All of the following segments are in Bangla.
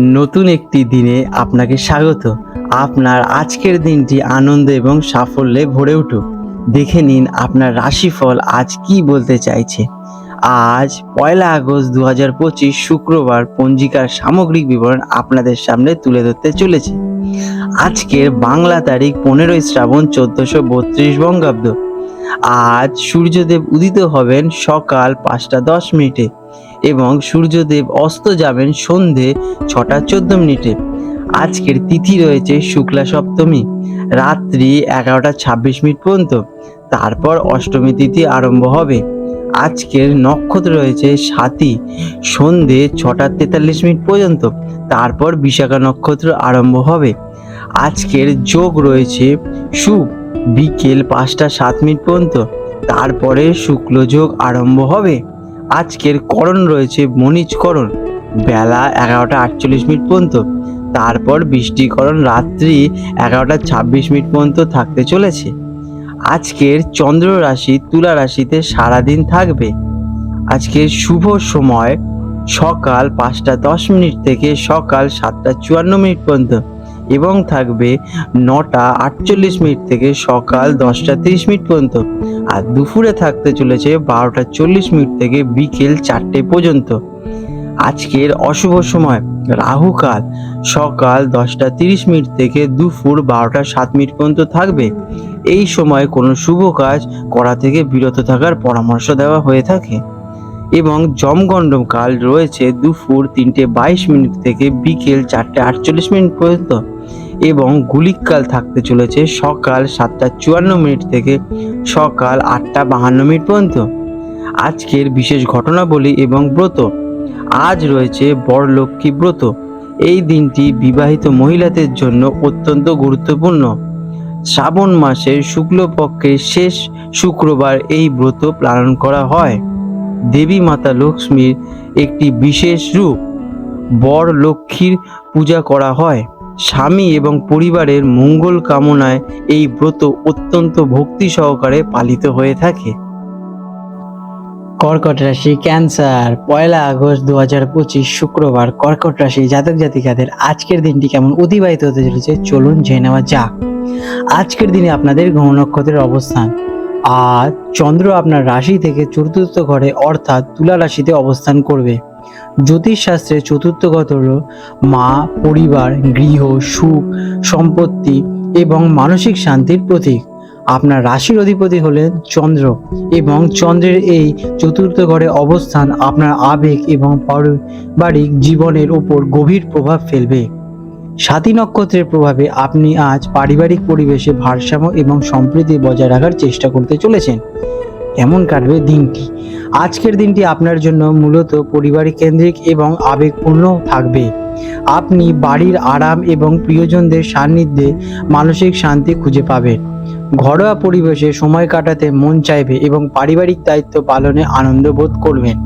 নতুন একটি দিনে আপনাকে স্বাগত। আপনার আজকের দিনটি আনন্দ এবং সাফল্যে ভরে উঠুক। দেখে নিন আপনার রাশিফল আজ কি বলতে চাইছে। আজ পয়লা আগস্ট দু হাজার পঁচিশ শুক্রবার পঞ্জিকার সামগ্রিক বিবরণ আপনাদের সামনে তুলে ধরতে চলেছে। আজকের বাংলা তারিখ পনেরোই শ্রাবণ চোদ্দশো বত্রিশ বঙ্গাব্দ। আজ সূর্যদেব উদিত হবেন সকাল পাঁচটা দশ মিনিটে এবং সূর্যদেব অস্ত যাবেন সন্ধে ছটা চোদ্দ মিনিটে। আজকের তিথি রয়েছে শুক্লা সপ্তমী, রাত্রি এগারোটা ছাব্বিশ মিনিট পর্যন্ত। তারপর অষ্টমী তিথি আরম্ভ হবে। আজকের নক্ষত্র রয়েছে সাতই সন্ধে ছটা তেতাল্লিশ মিনিট পর্যন্ত। তারপর বিশাখা নক্ষত্র আরম্ভ হবে। আজকের যোগ রয়েছে সুখ বিকেল পাঁচটা সাত মিনিট পর্যন্ত। তারপরে শুক্লযোগ আরম্ভ হবে। আজকের করণ রয়েছে মনিজকরণ বেলা এগারোটা আটচল্লিশ মিনিট পর্যন্ত। তারপর বৃষ্টিকরণ রাত্রি এগারোটা ছাব্বিশ মিনিট পর্যন্ত থাকতে চলেছে। আজকের চন্দ্র রাশি তুলা রাশিতে সারাদিন থাকবে। আজকের শুভ সময় সকাল পাঁচটা দশ মিনিট থেকে সকাল সাতটা চুয়ান্ন মিনিট পর্যন্ত। এবং থাকবে নটা আটচল্লিশ মিনিট থেকে সকাল দশটা তিরিশ মিনিট পর্যন্ত। আর দুপুরে থাকতে চলেছে বারোটা চল্লিশ মিনিট থেকে বিকেল চারটে পর্যন্ত। আজকের অশুভ সময় রাহুকাল সকাল দশটা তিরিশ মিনিট থেকে দুপুর বারোটা সাত মিনিট পর্যন্ত থাকবে। এই সময় কোনো শুভ কাজ করা থেকে বিরত থাকার পরামর্শ দেওয়া হয়ে থাকে। এবং জমগণ্ডম কাল রয়েছে দুপুর তিনটে বাইশ মিনিট থেকে বিকেল চারটে আটচল্লিশ মিনিট পর্যন্ত। এবং গুলিককাল থাকতে চলেছে সকাল সাতটা চুয়ান্ন মিনিট থেকে সকাল আটটা বাহান্ন মিনিট পর্যন্ত। আজকের বিশেষ ঘটনাবলী এবং ব্রত। আজ রয়েছে বড়লক্ষ্মী ব্রত। এই দিনটি বিবাহিত মহিলাদের জন্য অত্যন্ত গুরুত্বপূর্ণ। শ্রাবণ মাসের শুক্লপক্ষের শেষ শুক্রবার এই ব্রত পালন করা হয়। দেবী মাতা লক্ষ্মীর একটি বিশেষ রূপ। বর লক্ষ্মীর পূজা করা হয়। স্বামী এবং পরিবারের মঙ্গল কামনায় এই ব্রত অত্যন্ত ভক্তি সহকারে পালিত হয়ে থাকে। কর্কট রাশি ক্যান্সার, পয়লা আগস্ট দু হাজার পঁচিশ শুক্রবার। কর্কট রাশি জাতক জাতিকাদের আজকের দিনটি কেমন অতিবাহিত হতে চলেছে? চলুন জেনে নেওয়া যাক। আজকের দিনে আপনাদের গ্রহ নক্ষত্রের অবস্থান। আজ চন্দ্র আপনার রাশি থেকে চতুর্থ ঘরে অর্থাৎ তুলা রাশিতে অবস্থান করবে। জ্যোতিষশাস্ত্রে চতুর্থ ঘর হল মা, পরিবার, গৃহ, সুখ, সম্পত্তি এবং মানসিক শান্তির প্রতীক। আপনার রাশির অধিপতি হলেন চন্দ্র এবং চন্দ্রের এই চতুর্থ ঘরে অবস্থান আপনার আবেগ এবং পারিবারিক জীবনের উপর গভীর প্রভাব ফেলবে। সাতী নক্ষত্রের প্রভাবে আপনি আজ পারিবারিক পরিবেশে ভারসাম্য এবং সম্প্রীতি বজায় রাখার চেষ্টা করতে চলেছেন। কেমন কাটবে দিনটি। আজকের দিনটি আপনার জন্য মূলত পরিবারিক কেন্দ্রিক এবং আবেগপূর্ণ থাকবে। আপনি বাড়ির আরাম এবং প্রিয়জনদের সান্নিধ্যে মানসিক শান্তি খুঁজে পাবেন। ঘরোয়া পরিবেশে সময় কাটাতে মন চাইবে এবং পারিবারিক দায়িত্ব পালনে আনন্দ বোধ করবেন।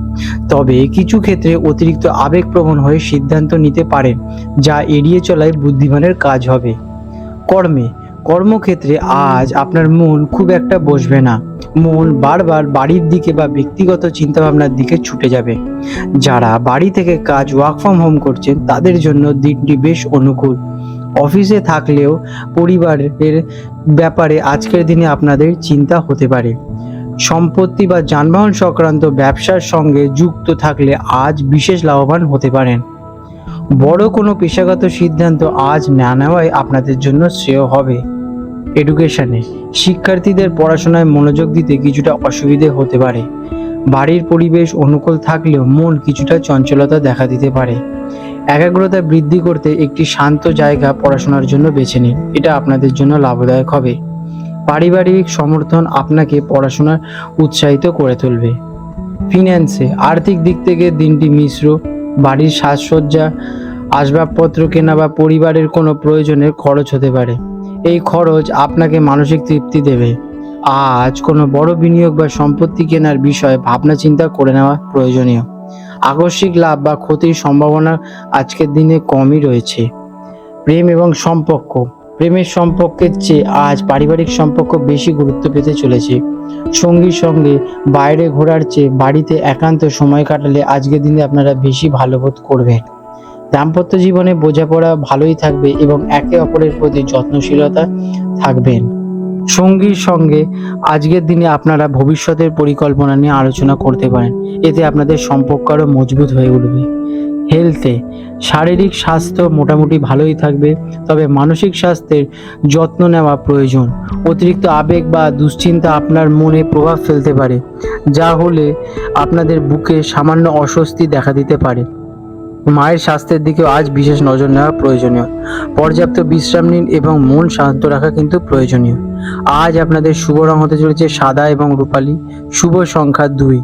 তবে কিছু ক্ষেত্রে অতিরিক্ত আবেগপ্রবণ হয়ে সিদ্ধান্ত নিতে পারেন, যা এড়িয়ে চলায় বুদ্ধিমানের কাজ হবে। কর্মে, কর্মক্ষেত্রে আজ আপনার মন খুব একটা বসবে না। মন বারবার বাড়ির দিকে বা ব্যক্তিগত চিন্তাভাবনার দিকে ছুটে যাবে। যারা বাড়ি থেকে কাজ ওয়ার্ক ফ্রম হোম করছেন, তাদের জন্য দিনটি বেশ অনুকূল। অফিসে থাকলেও পরিবারের ব্যাপারে আজকের দিনে আপনাদের চিন্তা হতে পারে। সম্পত্তি বা যানবাহন সংক্রান্ত ব্যবসার সঙ্গে যুক্ত থাকলে আজ বিশেষ লাভবান হতে পারেন। বড় কোনো পেশাগত সিদ্ধান্ত আজ না নেওয়াই আপনাদের জন্য শ্রেয় হবে। এডুকেশনে শিক্ষার্থীদের পড়াশোনায় মনোযোগ দিতে কিছুটা অসুবিধে হতে পারে। বাড়ির পরিবেশ অনুকূল থাকলেও মন কিছুটা চঞ্চলতা দেখা দিতে পারে। একাগ্রতা বৃদ্ধি করতে একটি শান্ত জায়গা পড়াশোনার জন্য বেছে নিন। এটা আপনাদের জন্য লাভদায়ক হবে। পারিবারিক সমর্থন আপনাকে পড়াশোনার উৎসাহিত করে তুলবে। ফিন্যান্সে আর্থিক দিক থেকে দিনটি মিশ্র। বাড়ির সাজসজ্জা, আসবাবপত্র কেনা বা পরিবারের কোনো প্রয়োজনের খরচ হতে পারে। এই খরচ আপনাকে মানসিক তৃপ্তি দেবে। আজ কোনো বড় বিনিয়োগ বা সম্পত্তি কেনার বিষয়ে ভাবনা চিন্তা করে নেওয়া প্রয়োজনীয়। আকস্মিক লাভ বা ক্ষতির সম্ভাবনা আজকের দিনে কমই রয়েছে। প্রেম এবং সম্পর্ক। প্রেমের সম্পর্কের চেয়ে আজ পারিবারিক সম্পর্ক বেশি গুরুত্ব পেতে চলেছে। সঙ্গীর সঙ্গে বাইরে ঘোরার চেয়ে বাড়িতে একান্ত সময় কাটালে আজকের দিনে আপনারা বেশি ভালো বোধ করবেন। দাম্পত্য জীবনে বোঝাপড়া ভালোই থাকবে এবং একে অপরের প্রতি যত্নশীলতা থাকবেন সঙ্গীর সঙ্গে আজকের দিনে আপনারা ভবিষ্যতের পরিকল্পনা নিয়ে আলোচনা করতে পারেন। এতে আপনাদের সম্পর্ক আরও মজবুত হয়ে উঠবে। হেলথে শারীরিক স্বাস্থ্য মোটামুটি ভালোই থাকবে, তবে মানসিক স্বাস্থ্যের যত্ন নেওয়া প্রয়োজন। অতিরিক্ত আবেগ বা দুশ্চিন্তা আপনার মনে প্রভাব ফেলতে পারে, যা হলে আপনাদের বুকে সামান্য অস্বস্তি দেখা দিতে পারে। মায়ের স্বাস্থ্যের দিকেও আজ বিশেষ নজর নেওয়া প্রয়োজনীয়। পর্যাপ্ত বিশ্রাম নিন এবং মন শান্ত রাখা কিন্তু প্রয়োজনীয়। আজ আপনাদের শুভ রং হতে চলেছে সাদা এবং রূপালী, শুভ সংখ্যা দুই।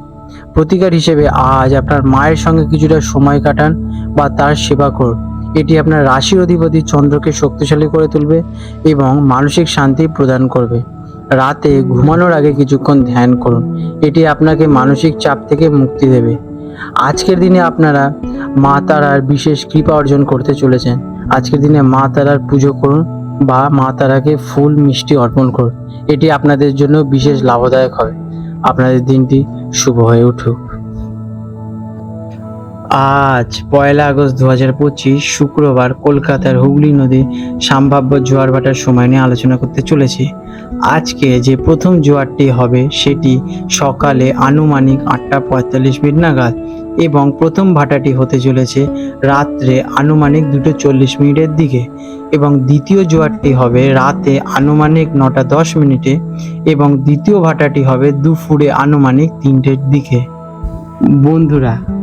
প্রতিকার হিসেবে আজ আপনার মায়ের সঙ্গে কিছুটা সময় কাটান বা তার সেবা করুন। এটি আপনার রাশির অধিপতি চন্দ্রকে শক্তিশালী করে তুলবে এবং মানসিক শান্তি প্রদান করবে। রাতে ঘুমানোর আগে কিছুক্ষণ ধ্যান করুন। এটি আপনাকে মানসিক চাপ থেকে মুক্তি দেবে। আজকের দিনে আপনারা মা তারার বিশেষ কৃপা অর্জন করতে চলেছেন। আজকের দিনে মা তারার পুজো করুন বা মা তারাকে ফুল মিষ্টি অর্পণ করুন। এটি আপনাদের জন্য বিশেষ লাভদায়ক হবে। আপনাদের দিনটি শুভ হয়ে উঠুক। আজ পয়লা আগস্ট দু হাজার পঁচিশ শুক্রবার কলকাতার হুগলি নদী সম্ভাব্য জোয়ার ভাটার সময় নিয়ে আলোচনা করতে চলেছি। আজকে যে প্রথম জোয়ারটি হবে সেটি সকালে আনুমানিক আটটা পঁয়তাল্লিশ মিনিট নাগাদ এবং প্রথম ভাটাটি হতে চলেছে রাত্রে আনুমানিক দুটো চল্লিশ মিনিটের দিকে এবং দ্বিতীয় জোয়ারটি হবে রাতে আনুমানিক নটা দশ মিনিটে এবং দ্বিতীয় ভাটাটি হবে দুপুরে আনুমানিক তিনটের দিকে। বন্ধুরা